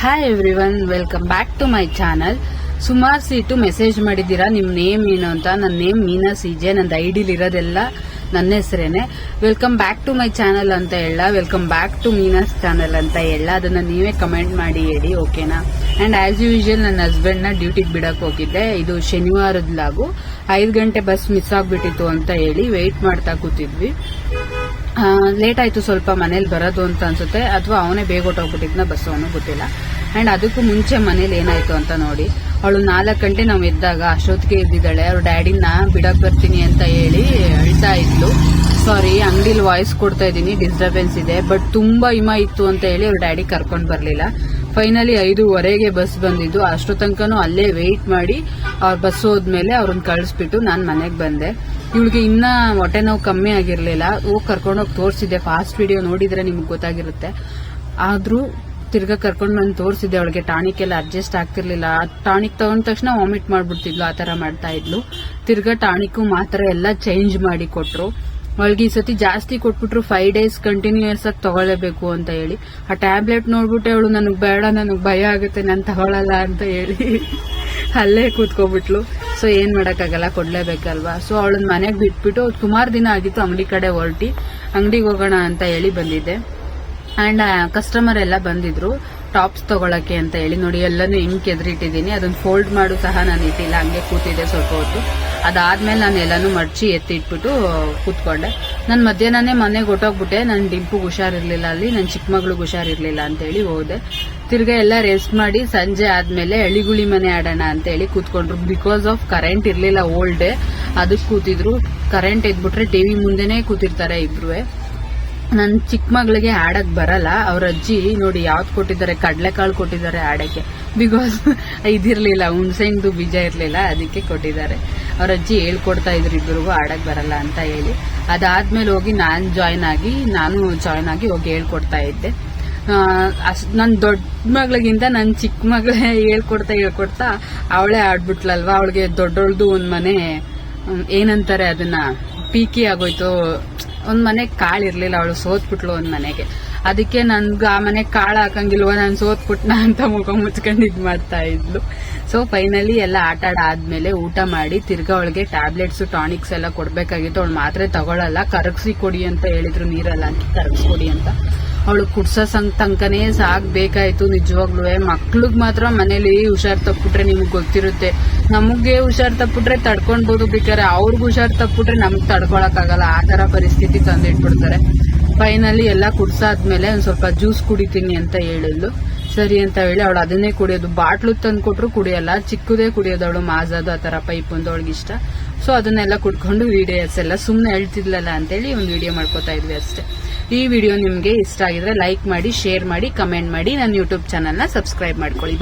Hi everyone welcome back to my channel ಸುಮಾರು ಸೀಟು message ಮಾಡಿದ್ದೀರಾ? ನಿಮ್ಮ ನೇಮ್ ಏನು ಅಂತ? ನನ್ನ ನೇಮ್ ಮೀನಾ ಸಿಜೆ ನಂದು ಐಡಿಲಿ ಇರೋದೆಲ್ಲ. ನನ್ನ ಹೆಸರೇನೆ. Welcome back to my channel ಅಂತ ಹೇಳ. Welcome back to Meena's channel ಅಂತ ಹೇಳ. ಅದನ್ನ ನೀವೇ ಕಮೆಂಟ್ ಮಾಡಿ ಹೇಳಿ ಓಕೆನಾ ಅಂಡ್ ಆಸ್ ಯೂಶುವಲ್ ನನ್ನ ಹಸ್ಬೆಂಡ್ನ ಡ್ಯೂಟಿಗೆ ಬಿಡಕ್ ಹೋಗಿದ್ದೆ. ಇದು ಶನಿವಾರದ ಲಾಗು. ಐದು ಗಂಟೆ ಬಸ್ ಮಿಸ್ ಆಗ್ಬಿಟ್ಟಿತ್ತು ಅಂತ ಹೇಳಿ ವೆಯ್ಟ್ ಮಾಡ್ತಾ ಕೂತಿದ್ವಿ. ಲೇಟ್ ಆಯ್ತು ಸ್ವಲ್ಪ ಮನೇಲಿ ಬರೋದು ಅಂತ ಅನ್ಸುತ್ತೆ. ಅಥವಾ ಅವನೇ ಬೇಗ ಹೊಟ್ಟೋಗ್ಬಿಟ್ಟಿದ್ನ ಬಸ್ ಅವನು ಗೊತ್ತಿಲ್ಲ. ಅಂಡ್ ಅದಕ್ಕೂ ಮುಂಚೆ ಮನೇಲಿ ಏನಾಯ್ತು ಅಂತ ನೋಡಿ. ಅವಳು ನಾಲ್ಕು ಗಂಟೆ ನಾವು ಎದ್ದಾಗ ಅಷ್ಟೊತ್ತಿಗೆ ಎದ್ದಿದ್ದಾಳೆ. ಅವ್ರ ಡ್ಯಾಡಿನ ಬಿಡಕ್ ಬರ್ತೀನಿ ಅಂತ ಹೇಳಿ ಅಳ್ತಾ ಇದ್ಲು. ಸಾರಿ ಅಂಗಡಿಲಿ ವಾಯ್ಸ್ ಕೊಡ್ತಾ ಇದ್ದೀನಿ ಡಿಸ್ಟರ್ಬೆನ್ಸ್ ಇದೆ. ಬಟ್ ತುಂಬಾ ಹಿಮ ಇತ್ತು ಅಂತ ಹೇಳಿ ಅವ್ರ ಡ್ಯಾಡಿ ಕರ್ಕೊಂಡು ಬರಲಿಲ್ಲ. ಫೈನಲಿ ಐದೂವರೆಗೆ ಬಸ್ ಬಂದಿದ್ದು. ಅಷ್ಟು ತನಕನೂ ಅಲ್ಲೇ ವೆಯ್ಟ್ ಮಾಡಿ ಅವ್ರ ಬಸ್ ಹೋದ್ಮೇಲೆ ಅವ್ರನ್ನ ಕಳಿಸ್ಬಿಟ್ಟು ನಾನು ಮನೆಗೆ ಬಂದೆ. ಇವಳಿಗೆ ಇನ್ನೂ ಹೊಟ್ಟೆ ನೋವು ಕಮ್ಮಿ ಆಗಿರಲಿಲ್ಲ. ಹೋಗಿ ಕರ್ಕೊಂಡೋಗಿ ತೋರಿಸಿದ್ದೆ. ಫಾಸ್ಟ್ ವಿಡಿಯೋ ನೋಡಿದ್ರೆ ನಿಮ್ಗೆ ಗೊತ್ತಾಗಿರುತ್ತೆ. ಆದ್ರೂ ತಿರ್ಗಾ ಕರ್ಕೊಂಡು ಬಂದು ತೋರಿಸಿದ್ದೆ ಅವಳಿಗೆ. ಟಾನಿಕ್ ಎಲ್ಲ ಅಡ್ಜಸ್ಟ್ ಆಗ್ತಿರ್ಲಿಲ್ಲ. ಟಾನಿಕ್ ತಗೊಂಡ ತಕ್ಷಣ ವಾಮಿಟ್ ಮಾಡ್ಬಿಡ್ತಿದ್ಲು, ಆ ತರ ಮಾಡ್ತಾ ಇದ್ಲು. ತಿರ್ಗಾ ಟಾನಿಕ್ ಮಾತ್ರ ಎಲ್ಲ ಚೇಂಜ್ ಮಾಡಿ ಕೊಟ್ಟರು ಅವಳಿಗೆ ಈ ಸತಿ ಜಾಸ್ತಿ ಕೊಟ್ಬಿಟ್ರು ಫೈವ್ ಡೇಸ್ ಕಂಟಿನ್ಯೂಸ್ ಆಗಿ ತಗೊಳ್ಳೇಬೇಕು ಅಂತ ಹೇಳಿ. ಆ ಟ್ಯಾಬ್ಲೆಟ್ ನೋಡ್ಬಿಟ್ಟೆ ಅವಳು, ನನಗೆ ಬೇಡ, ನನಗೆ ಭಯ ಆಗುತ್ತೆ, ನಾನು ತಗೊಳ್ಳಲ್ಲ ಅಂತ ಹೇಳಿ ಅಲ್ಲೇ ಕೂತ್ಕೊಬಿಟ್ಲು. ಸೊ ಏನು ಮಾಡಕ್ಕಾಗಲ್ಲ, ಕೊಡ್ಲೇಬೇಕಲ್ವಾ? ಸೊ ಅವಳನ್ನ ಮನೆಗೆ ಬಿಟ್ಬಿಟ್ಟು ಸುಮಾರು ದಿನ ಆಗಿತ್ತು ಅಂಗಡಿ ಕಡೆ ಹೊರಟಿ. ಅಂಗಡಿಗೆ ಹೋಗೋಣ ಅಂತ ಹೇಳಿ ಬಂದಿದ್ದೆ. ಅಂಡ್ ಕಸ್ಟಮರ್ ಎಲ್ಲ ಬಂದಿದ್ರು. ಟಾಪ್ಸ್ ತಗೊಳಕ್ಕೆ ಅಂತ ಹೇಳಿ ನೋಡಿ, ಎಲ್ಲಾನು ಹೆಂಗ್ ಕೆದ್ರಿಟ್ಟಿದ್ದೀನಿ. ಅದನ್ನ ಫೋಲ್ಡ್ ಮಾಡು ಸಹ ನಾನು ಇಟ್ಟಿಲ್ಲ. ಹಂಗೆ ಕೂತಿದ್ದೆ ಸ್ವಲ್ಪ ಹೊತ್ತು. ಅದಾದ್ಮೇಲೆ ನಾನು ಎಲ್ಲಾನು ಮಡ್ಚಿ ಎತ್ತಿ ಇಟ್ಬಿಟ್ಟು ಕೂತ್ಕೊಂಡೆ. ನಾನು ಮಧ್ಯಾಹ್ನನೇ ಮನೆಗೆ ಹೊಟ್ಟೋಗ್ಬಿಟ್ಟೆ ನನ್ನ ಡಿಂಪುಗೆ ಹುಷಾರಿರ್ಲಿಲ್ಲ ಅಲ್ಲಿ. ನನ್ನ ಚಿಕ್ಕ ಮಗಳಿಗೆ ಹುಷಾರಿರ್ಲಿಲ್ಲ ಅಂತ ಹೇಳಿ ಹೋದೆ. ತಿರ್ಗಾ ಎಲ್ಲ ರೆಸ್ಟ್ ಮಾಡಿ ಸಂಜೆ ಆದ್ಮೇಲೆ ಎಳಿಗುಳಿ ಮನೆ ಆಡೋಣ ಅಂತ ಹೇಳಿ ಕೂತ್ಕೊಂಡ್ರು. ಬಿಕಾಸ್ ಆಫ್ ಕರೆಂಟ್ ಇರ್ಲಿಲ್ಲ ಓಲ್ಡ್ ಅದಕ್ಕೆ ಕೂತಿದ್ರು. ಕರೆಂಟ್ ಇದ್ಬಿಟ್ರೆ ಟಿವಿ ಮುಂದೆನೇ ಕೂತಿರ್ತಾರೆ ಇಬ್ರು ನನ್ ಚಿಕ್ಕ ಮಗಳಿಗೆ ಆಡಕ್ ಬರಲ್ಲ. ಅವ್ರ ಅಜ್ಜಿ ನೋಡಿ ಯಾವ್ದು ಕೊಟ್ಟಿದ್ದಾರೆ? ಕಡ್ಲೆಕಾಳು ಕೊಟ್ಟಿದ್ದಾರೆ ಆಡಕ್ಕೆ ಬಿಕಾಸ್ ಇದಿರ್ಲಿಲ್ಲ ಹುಣ್ಸೆಂಗ್ದು ಬೀಜ ಇರ್ಲಿಲ್ಲ, ಅದಕ್ಕೆ ಕೊಟ್ಟಿದ್ದಾರೆ. ಅವ್ರ ಅಜ್ಜಿ ಹೇಳ್ಕೊಡ್ತಾ ಇದ್ರು ಇಬ್ಬರಿಗೂ ಆಡಕ್ ಬರಲ್ಲ ಅಂತ ಹೇಳಿ. ಅದಾದ್ಮೇಲೆ ಹೋಗಿ ನಾನ್ ಜಾಯ್ನ್ ಆಗಿ, ನಾನು ಜಾಯ್ನ್ ಆಗಿ ಹೋಗಿ ಹೇಳ್ಕೊಡ್ತಾ ಇದ್ದೆ. ಅಷ್ಟ್ ನನ್ ದೊಡ್ಡ ಮಗಳಿಗಿಂತ ನನ್ ಚಿಕ್ಕ ಮಗಳೇ ಹೇಳ್ಕೊಡ್ತಾ ಹೇಳ್ಕೊಡ್ತಾ ಅವಳೇ ಆಡ್ಬಿಟ್ಲಲ್ವಾ ಅವಳಿಗೆ ದೊಡ್ಡೊಳ್ದು ಒಂದ್ ಮನೆ ಏನಂತಾರೆ ಅದನ್ನ? ಪೀಕಿ ಆಗೋಯ್ತು. ಒಂದ್ ಮನೆ ಕಾಳು ಇರ್ಲಿಲ್ಲ, ಅವಳು ಸೋತ್ಬಿಟ್ಲು ಒಂದ್ ಮನೆಗೆ. ಅದಕ್ಕೆ ನನ್ಗ ಆ ಮನೆ ಕಾಳು ಹಾಕಂಗಿಲ್ವ, ನಾನು ಸೋತ್ಬಿಟ್ನ ಅಂತ ಮುಖ ಮುಚ್ಕೊಂಡು ಇದ್ ಮಾಡ್ತಾ ಇದ್ಲು. ಸೊ ಫೈನಲಿ ಎಲ್ಲ ಆಟ ಆದ್ಮೇಲೆ ಊಟ ಮಾಡಿ ತಿರ್ಗ ಅವಳಿಗೆ ಟ್ಯಾಬ್ಲೆಟ್ಸ್ ಟಾನಿಕ್ಸ್ ಎಲ್ಲ ಕೊಡ್ಬೇಕಾಗಿತ್ತು. ಅವಳು ಮಾತ್ರೆ ತಗೊಳಲ್ಲ, ಕರಗಿಸಿ ಕೊಡಿ ಅಂತ ಹೇಳಿದ್ರು, ನೀರಲ್ಲ ಅಂತ, ಕರಗಿಸ್ಕೊಡಿ ಅಂತ. ಅವಳು ಕುಡ್ಸೋ ಸಂಗ್ ತನಕನೇ ಸಾಕ್ ಬೇಕಾಯ್ತು ನಿಜವಾಗ್ಲೂ ಮಕ್ಳಿಗೆ ಮಾತ್ರ ಮನೇಲಿ ಹುಷಾರ್ ತಪ್ಪಿಟ್ರೆ ನಿಮ್ಗೆ ಗೊತ್ತಿರುತ್ತೆ. ನಮಗೆ ಹುಷಾರ್ ತಪ್ಪಿಟ್ರೆ ತಡ್ಕೊಳ್ಬೋದು ಬೇಕಾದ್ರೆ ಅವ್ರಿಗೆ ಹುಷಾರ್ ತಪ್ಪಿಟ್ರೆ ನಮ್ಗೆ ತಡ್ಕೊಳಕ್ಕಾಗಲ್ಲ. ಆ ತರ ಪರಿಸ್ಥಿತಿ ತಂದಿಟ್ಬಿಡ್ತಾರೆ. ಫೈನಲಿ ಎಲ್ಲ ಕುಡ್ಸಾದ್ಮೇಲೆ ಒಂದು ಸ್ವಲ್ಪ ಜ್ಯೂಸ್ ಕುಡಿತೀನಿ ಅಂತ ಹೇಳಿದ್ಲು. ಸರಿ ಅಂತ ಹೇಳಿ ಅವಳು ಅದನ್ನೇ ಕುಡಿಯೋದು. ಬಾಟ್ಲು ತಂದು ಕೊಟ್ರು ಕುಡಿಯಲ್ಲ. ಚಿಕ್ಕದೇ ಕುಡಿಯೋದು ಅವಳು ಮಾಜಾದು, ಆ ತರ ಪೈಪ್ ಒಂದು ಅವಳಿಗೆ ಇಷ್ಟ. ಸೊ ಅದನ್ನೆಲ್ಲ ಕುಡ್ಕೊಂಡು ವಿಡಿಯೋಸ್ ಎಲ್ಲ ಸುಮ್ಮನೆ ಹೇಳ್ತಿದ್ಲಲ್ಲ ಅಂತೇಳಿ ಒಂದು ವಿಡಿಯೋ ಮಾಡ್ಕೋತಾ ಇದ್ವಿ ಅಷ್ಟೇ. ಈ ವಿಡಿಯೋ ನಿಮಗೆ ಇಷ್ಟ ಆಗಿದ್ರೆ ಲೈಕ್ ಮಾಡಿ ಶೇರ್ ಮಾಡಿ ಕಮೆಂಟ್ ಮಾಡಿ. ನನ್ನ ಯೂಟ್ಯೂಬ್ ಚಾನಲ್ನ ಸಬ್ಸ್ಕ್ರೈಬ್ ಮಾಡ್ಕೊಳ್ಳಿ.